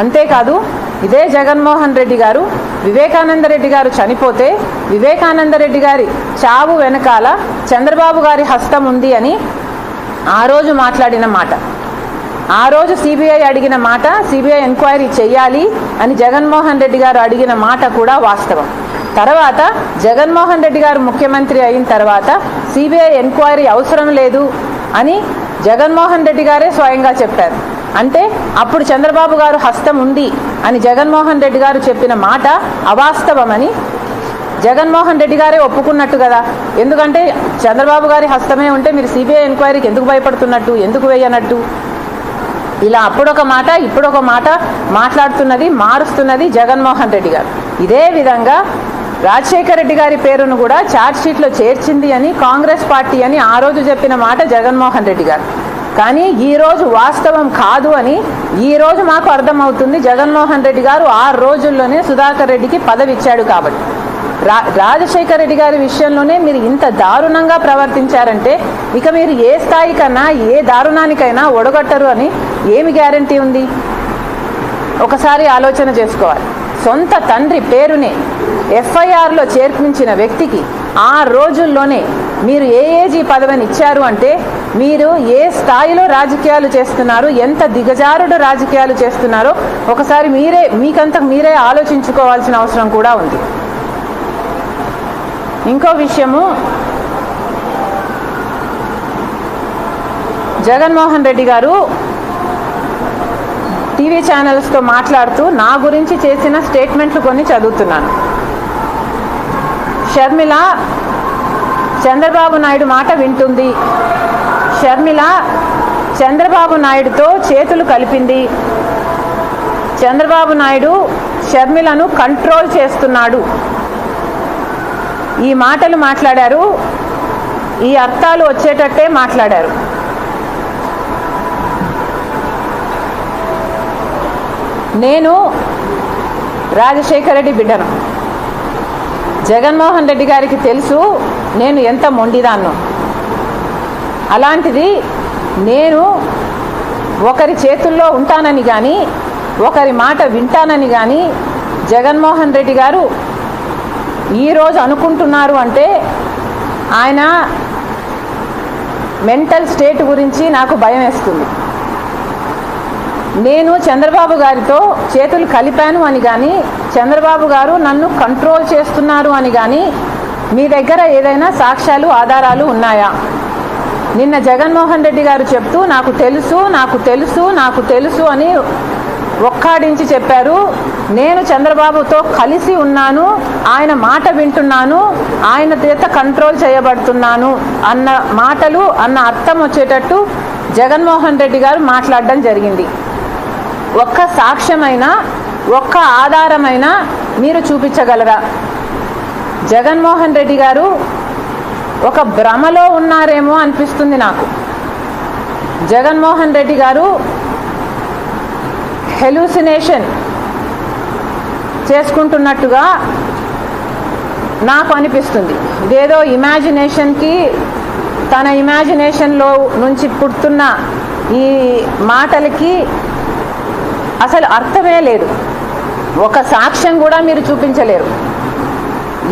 అంతేకాదు ఇదే జగన్మోహన్ రెడ్డి గారు వివేకానంద రెడ్డి గారు చనిపోతే వివేకానంద రెడ్డి గారి చావు వెనకాల చంద్రబాబు గారి హస్తం ఉంది అని ఆ రోజు మాట్లాడిన మాట. ఆ రోజు సిబిఐ అడిగిన మాట సిబిఐ ఎంక్వైరీ చేయాలి అని జగన్మోహన్ రెడ్డి గారు అడిగిన మాట కూడా వాస్తవం. తర్వాత జగన్మోహన్ రెడ్డి గారు ముఖ్యమంత్రి అయిన తర్వాత సిబిఐ ఎంక్వైరీ అవసరం లేదు అని జగన్మోహన్ రెడ్డి గారే స్వయంగా చెప్పారు. అంటే అప్పుడు చంద్రబాబు గారు హస్తం ఉంది అని జగన్మోహన్ రెడ్డి గారు చెప్పిన మాట అవాస్తవమని జగన్మోహన్ రెడ్డి గారే ఒప్పుకున్నట్టు కదా. ఎందుకంటే చంద్రబాబు గారి హస్తమే ఉంటే మీరు సిబిఐ ఎంక్వైరీకి ఎందుకు భయపడుతున్నట్టు ఎందుకు వేయనట్టు? ఇలా అప్పుడొక మాట ఇప్పుడొక మాట మాట్లాడుతున్నది మారుస్తున్నది జగన్మోహన్ రెడ్డి గారు. ఇదే విధంగా రాజశేఖర రెడ్డి గారి పేరును కూడా ఛార్జ్షీట్లో చేర్చింది అని కాంగ్రెస్ పార్టీ అని ఆ రోజు చెప్పిన మాట జగన్మోహన్ రెడ్డి గారు. కానీ ఈరోజు వాస్తవం కాదు అని ఈ రోజు మాకు అర్థమవుతుంది. జగన్మోహన్ రెడ్డి గారు ఆరు రోజుల్లోనే సుధాకర్ రెడ్డికి పదవి ఇచ్చాడు కాబట్టి. రా రాజశేఖర రెడ్డి గారి విషయంలోనే మీరు ఇంత దారుణంగా ప్రవర్తించారంటే ఇక మీరు ఏ స్థాయికన్నా ఏ దారుణానికైనా ఒడగొట్టరు అని ఏమి గ్యారంటీ ఉంది? ఒకసారి ఆలోచన చేసుకోవాలి. సొంత తండ్రి పేరునే ఎఫ్ఐఆర్లో చేర్పించిన వ్యక్తికి ఆ రోజుల్లోనే మీరు ఏఏజీ పదవిని ఇచ్చారు అంటే మీరు ఏ స్థాయిలో రాజకీయాలు చేస్తున్నారు ఎంత దిగజారుడు రాజకీయాలు చేస్తున్నారో ఒకసారి మీరే మీకంతకు మీరే ఆలోచించుకోవాల్సిన అవసరం కూడా ఉంది. ఇంకో విషయము జగన్మోహన్ రెడ్డి గారు టీవీ ఛానల్స్తో మాట్లాడుతూ నా గురించి చేసిన స్టేట్మెంట్లు కొన్ని చదువుతున్నాను. షర్మిల చంద్రబాబు నాయుడు మాట వింటుంది. షర్మిల చంద్రబాబు నాయుడుతో చేతులు కలిపింది. చంద్రబాబు నాయుడు షర్మిలను కంట్రోల్ చేస్తున్నాడు. ఈ మాటలు మాట్లాడారు. ఈ అర్థాలు వచ్చేటట్టే మాట్లాడారు. నేను రాజశేఖర రెడ్డి బిడ్డను. జగన్మోహన్ రెడ్డి గారికి తెలుసు నేను ఎంత మొండిదాన్నో. అలాంటిది నేను ఒకరి చేతుల్లో ఉంటానని కానీ ఒకరి మాట వింటానని కానీ జగన్మోహన్ రెడ్డి గారు ఈరోజు అనుకుంటున్నారు అంటే ఆయన మెంటల్ స్టేట్ గురించి నాకు భయం వేస్తుంది. నేను చంద్రబాబు గారితో చేతులు కలిపాను అని కానీ చంద్రబాబు గారు నన్ను కంట్రోల్ చేస్తున్నారు అని కానీ మీ దగ్గర ఏదైనా సాక్ష్యాలు ఆధారాలు ఉన్నాయా? నిన్న జగన్మోహన్ రెడ్డి గారు చెప్తూ నాకు తెలుసు నాకు తెలుసు నాకు తెలుసు అని ఒక్కాడించి చెప్పారు. నేను చంద్రబాబుతో కలిసి ఉన్నాను ఆయన మాట వింటున్నాను ఆయన చేత కంట్రోల్ చేయబడుతున్నాను అన్న మాటలు అన్న అర్థం వచ్చేటట్టు జగన్మోహన్ రెడ్డి గారు మాట్లాడడం జరిగింది. ఒక్క సాక్ష్యమైన ఒక్క ఆధారమైన మీరు చూపించగలరా? జగన్మోహన్ రెడ్డి గారు ఒక భ్రమలో ఉన్నారేమో అనిపిస్తుంది నాకు. జగన్మోహన్ రెడ్డి గారు హెలూసినేషన్ చేసుకుంటున్నట్టుగా నాకు అనిపిస్తుంది. ఇదేదో ఇమాజినేషన్కి తన ఇమాజినేషన్లో నుంచి పుడుతున్న ఈ మాటలకి అసలు అర్థమే లేదు. ఒక సాక్ష్యం కూడా మీరు చూపించలేరు.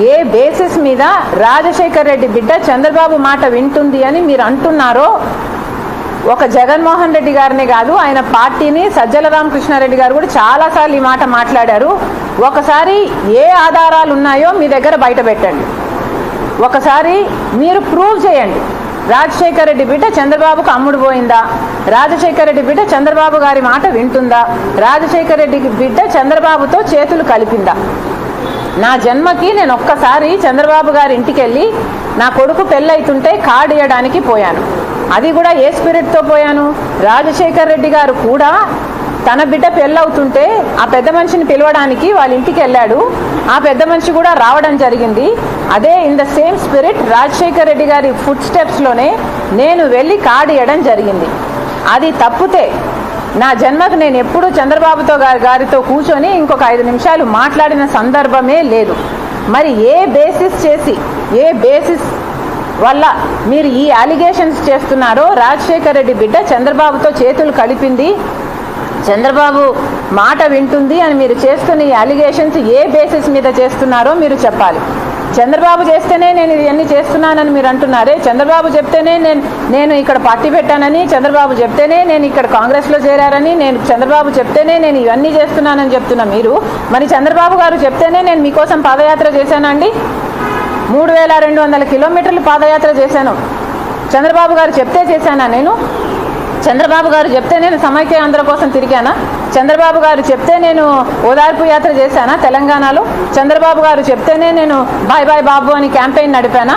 ఏ బేసిస్ మీద రాజశేఖర్ రెడ్డి బిడ్డ చంద్రబాబు మాట వింటుంది అని మీరు అంటున్నారో ఒక జగన్మోహన్ రెడ్డి గారిని కాదు ఆయన పార్టీని సజ్జల రామకృష్ణారెడ్డి గారు కూడా చాలాసార్లు ఈ మాట మాట్లాడారు. ఒకసారి ఏ ఆధారాలు ఉన్నాయో మీ దగ్గర బయట పెట్టండి. ఒకసారి మీరు ప్రూవ్ చేయండి. రాజశేఖర రెడ్డి బిడ్డ చంద్రబాబుకు అమ్ముడు పోయిందా? రాజశేఖర రెడ్డి బిడ్డ చంద్రబాబు గారి మాట వింటుందా? రాజశేఖర రెడ్డి బిడ్డ చంద్రబాబుతో చేతులు కలిపిందా? నా జన్మకి నేను ఒక్కసారి చంద్రబాబు గారి ఇంటికి వెళ్ళి నా కొడుకు పెళ్ళైతుంటే కార్డు ఇవ్వడానికి పోయాను. అది కూడా ఏ స్పిరిట్తో పోయాను? రాజశేఖర్ రెడ్డి గారు కూడా తన బిడ్డ పెళ్ళవుతుంటే ఆ పెద్ద మనిషిని పిలవడానికి వాళ్ళ ఇంటికి వెళ్ళాడు ఆ పెద్ద మనిషి కూడా రావడం జరిగింది. అదే in the same spirit Rajasekhar Reddy గారి ఫుడ్ స్టెప్స్లోనే నేను వెళ్ళి కార్డు ఇవ్వడం జరిగింది. అది తప్పితే నా జన్మకు నేను ఎప్పుడూ చంద్రబాబుతో గారి గారితో కూర్చొని ఇంకొక ఐదు నిమిషాలు మాట్లాడిన సందర్భమే లేదు. మరి ఏ బేసిస్ చేసి ఏ బేసిస్ వల్ల మీరు ఈ అలిగేషన్స్ చేస్తున్నారో రాజశేఖర రెడ్డి బిడ్డ చంద్రబాబుతో చేతులు కలిపింది. చంద్రబాబు మాట వింటుంది అని మీరు చేస్తున్న ఈ అలిగేషన్స్ ఏ బేసిస్ మీద చేస్తున్నారో మీరు చెప్పాలి. చంద్రబాబు చేస్తేనే నేను ఇవన్నీ చేస్తున్నానని మీరు అంటున్నారే చంద్రబాబు చెప్తేనే నేను నేను ఇక్కడ పార్టీ పెట్టానని చంద్రబాబు చెప్తేనే నేను ఇక్కడ కాంగ్రెస్లో చేరారని నేను చంద్రబాబు చెప్తేనే నేను ఇవన్నీ చేస్తున్నానని చెప్తున్నా మీరు. మరి చంద్రబాబు గారు చెప్తేనే నేను మీకోసం పాదయాత్ర చేశానండి మూడు వేల రెండు వందల కిలోమీటర్లు పాదయాత్ర చేశాను. చంద్రబాబు గారు చెప్తే చేశానా నేను? చంద్రబాబు గారు చెప్తే నేను సమైక్య ఆంధ్ర కోసం తిరిగానా? చంద్రబాబు గారు చెప్తే నేను ఓదార్పు యాత్ర చేశానా తెలంగాణలో? చంద్రబాబు గారు చెప్తేనే నేను బాయ్ బాయ్ బాబు అని క్యాంపెయిన్ నడిపానా?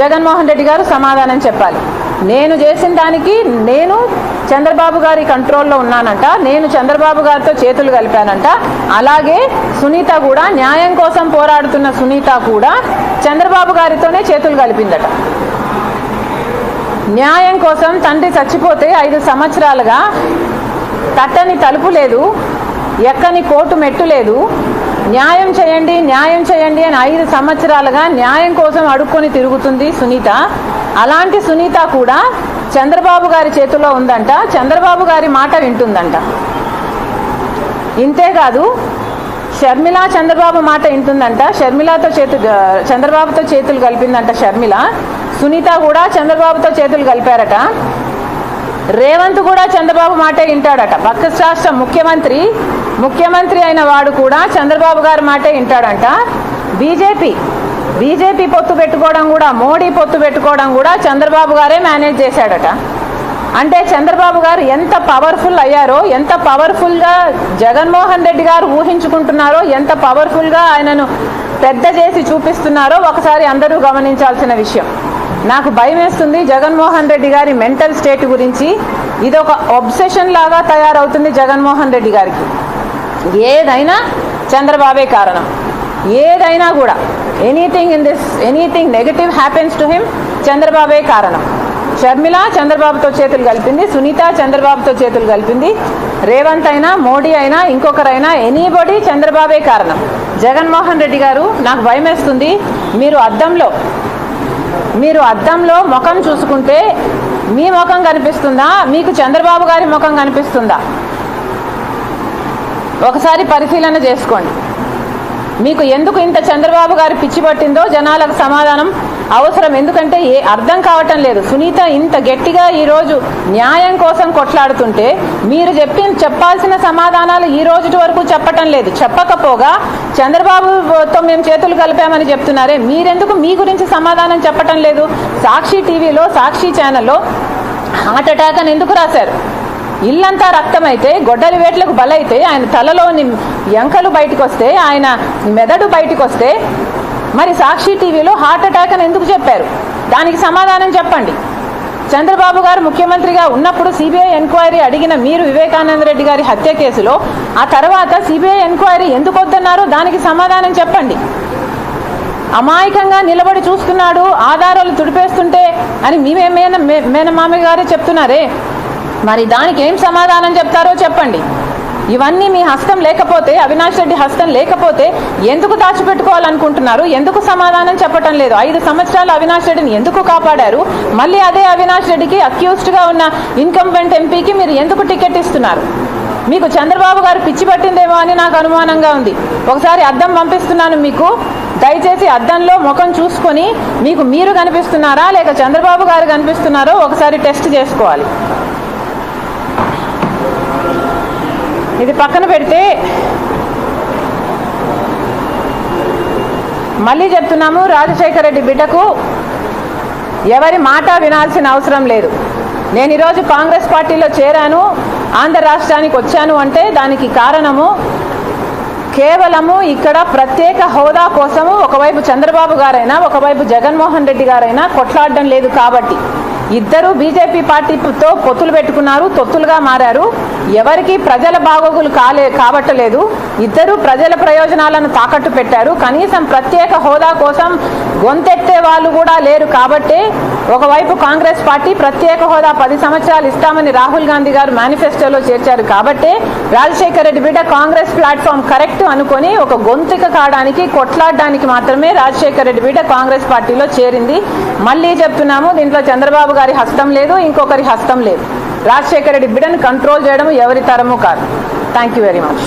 జగన్మోహన్ రెడ్డి గారు సమాధానం చెప్పాలి. నేను చేసిన దానికి నేను చంద్రబాబు గారి కంట్రోల్లో ఉన్నానంట నేను చంద్రబాబు గారితో చేతులు కలిపానంట. అలాగే సునీత కూడా న్యాయం కోసం పోరాడుతున్న సునీత కూడా చంద్రబాబు గారితోనే చేతులు కలిపిందట. న్యాయం కోసం తండ్రి చచ్చిపోతే ఐదు సంవత్సరాలుగా తట్టని తలుపు లేదు ఎక్కని కోర్టు మెట్టు లేదు. న్యాయం చేయండి న్యాయం చేయండి అని ఐదు సంవత్సరాలుగా న్యాయం కోసం అడుక్కొని తిరుగుతుంది సునీత. అలాంటి సునీత కూడా చంద్రబాబు గారి చేతిలో ఉందంట చంద్రబాబు గారి మాట వింటుందంట. ఇంతేకాదు షర్మిల చంద్రబాబు మాట వింటుందంట షర్మిలతో చేతు చంద్రబాబుతో చేతులు కలిపిందంట షర్మిల. సునీత కూడా చంద్రబాబుతో చేతులు కలిపారట. రేవంత్ కూడా చంద్రబాబు మాటే వింటాడట. పక్క రాష్ట్ర ముఖ్యమంత్రి ముఖ్యమంత్రి అయిన వాడు కూడా చంద్రబాబు గారి మాటే వింటాడంట. బీజేపీ బీజేపీ పొత్తు పెట్టుకోవడం కూడా మోడీ పొత్తు పెట్టుకోవడం కూడా చంద్రబాబు గారే మేనేజ్ చేశాడట. అంటే చంద్రబాబు గారు ఎంత పవర్ఫుల్ అయ్యారో ఎంత పవర్ఫుల్గా జగన్మోహన్ రెడ్డి గారు ఊహించుకుంటున్నారో ఎంత పవర్ఫుల్గా ఆయనను పెద్ద చేసి చూపిస్తున్నారో ఒకసారి అందరూ గమనించాల్సిన విషయం. నాకు భయం వేస్తుంది జగన్మోహన్ రెడ్డి గారి మెంటల్ స్టేట్ గురించి. ఇది ఒక ఒబ్సెషన్ లాగా తయారవుతుంది జగన్మోహన్ రెడ్డి గారికి. ఏదైనా చంద్రబాబే కారణం. ఏదైనా కూడా. Anything in this anything negative happens to him చంద్రబాబే కారణం. షర్మిల చంద్రబాబుతో చేతులు కలిపింది సునీత చంద్రబాబుతో చేతులు కలిపింది రేవంత్ అయినా మోడీ అయినా ఇంకొకరైనా ఎనీబడి చంద్రబాబే కారణం. జగన్మోహన్ రెడ్డి గారు నాకు భయం వేస్తుంది మీరు అద్దంలో మీరు అద్దంలో ముఖం చూసుకుంటే మీ ముఖం కనిపిస్తుందా? మీకు చంద్రబాబు గారి ముఖం కనిపిస్తుందా? ఒకసారి పరిశీలన చేసుకోండి. మీకు ఎందుకు ఇంత చంద్రబాబు గారి పిచ్చి పట్టిందో జనాలకు సమాధానం అవసరం. ఎందుకంటే ఏ అర్థం కావటం లేదు. సునీత ఇంత గట్టిగా ఈరోజు న్యాయం కోసం కొట్లాడుతుంటే మీరు చెప్పి చెప్పాల్సిన సమాధానాలు ఈ రోజు వరకు చెప్పటం లేదు. చెప్పకపోగా చంద్రబాబుతో మేము చేతులు కలిపామని చెప్తున్నారే. మీరెందుకు మీ గురించి సమాధానం చెప్పటం లేదు? సాక్షి టీవీలో సాక్షి ఛానల్లో హార్ట్ అటాక్ అని ఎందుకు రాశారు? ఇల్లంతా రక్తమైతే గొడ్డలి వేట్లకు బలైతే ఆయన తలలోని ఎంకలు బయటకు వస్తే ఆయన మెదడు బయటకు వస్తే మరి సాక్షి టీవీలో హార్ట్ అటాక్ అని ఎందుకు చెప్పారు? దానికి సమాధానం చెప్పండి. చంద్రబాబు గారు ముఖ్యమంత్రిగా ఉన్నప్పుడు సిబిఐ ఎంక్వైరీ అడిగిన మీరు వివేకానంద రెడ్డి గారి హత్య కేసులో ఆ తర్వాత సిబిఐ ఎంక్వైరీ ఎందుకు వద్దన్నారో దానికి సమాధానం చెప్పండి. అమాయకంగా నిలబడి చూస్తున్నాడు ఆధారాలు తుడిపేస్తుంటే అని మేమే మేన మే- మేనమామ గారే చెప్తున్నారే? మరి దానికి ఏం సమాధానం చెప్తారో చెప్పండి. ఇవన్నీ మీ హస్తం లేకపోతే అవినాష్ రెడ్డి హస్తం లేకపోతే ఎందుకు దాచిపెట్టుకోవాలనుకుంటున్నారు? ఎందుకు సమాధానం చెప్పటం లేదు? ఐదు సంవత్సరాలు అవినాష్ రెడ్డిని ఎందుకు కాపాడారు? మళ్ళీ అదే అవినాష్ రెడ్డికి అక్యూస్డ్గా ఉన్న ఇన్కంబెంట్ ఎంపీకి మీరు ఎందుకు టికెట్ ఇస్తున్నారు? మీకు చంద్రబాబు గారు పిచ్చి పట్టిందేమో అని నాకు అనుమానంగా ఉంది. ఒకసారి అద్దం పంపిస్తున్నాను మీకు. దయచేసి అద్దంలో ముఖం చూసుకొని మీకు మీరు కనిపిస్తున్నారా లేక చంద్రబాబు గారు కనిపిస్తున్నారో ఒకసారి టెస్ట్ చేసుకోవాలి. ఇది పక్కన పెడితే మళ్ళీ చెప్తున్నాము రాజశేఖర రెడ్డి బిడ్డకు ఎవరి మాట వినాల్సిన అవసరం లేదు. నేను ఈరోజు కాంగ్రెస్ పార్టీలో చేరాను ఆంధ్ర రాష్ట్రానికి వచ్చాను అంటే దానికి కారణము కేవలము ఇక్కడ ప్రత్యేక హోదా కోసము ఒకవైపు చంద్రబాబు గారైనా ఒకవైపు జగన్మోహన్ రెడ్డి గారైనా కొట్లాడడం లేదు కాబట్టి. ఇద్దరు బీజేపీ పార్టీతో పొత్తులు పెట్టుకున్నారు తొత్తులుగా మారారు. ఎవరికి ప్రజల బాగోగులు కాలే కావట్టలేదు ఇద్దరు ప్రజల ప్రయోజనాలను తాకట్టు పెట్టారు. కనీసం ప్రత్యేక హోదా కోసం గొంతెత్తే వాళ్ళు కూడా లేరు కాబట్టే ఒకవైపు కాంగ్రెస్ పార్టీ ప్రత్యేక హోదా పది సంవత్సరాలు ఇస్తామని రాహుల్ గాంధీ గారు మేనిఫెస్టోలో చేర్చారు కాబట్టే రాజశేఖర రెడ్డి బిడ్డ కాంగ్రెస్ ప్లాట్ఫామ్ కరెక్ట్ అనుకొని ఒక గొంతుక కావడానికి కొట్లాడడానికి మాత్రమే రాజశేఖర రెడ్డి బిడ్డ కాంగ్రెస్ పార్టీలో చేరింది. మళ్ళీ చెప్తున్నాము దీంట్లో చంద్రబాబు గారి హస్తం లేదు ఇంకొకరి హస్తం లేదు. రాజశేఖర రెడ్డి బిడ్డను కంట్రోల్ చేయడం ఎవరి తరము కాదు. Thank you very much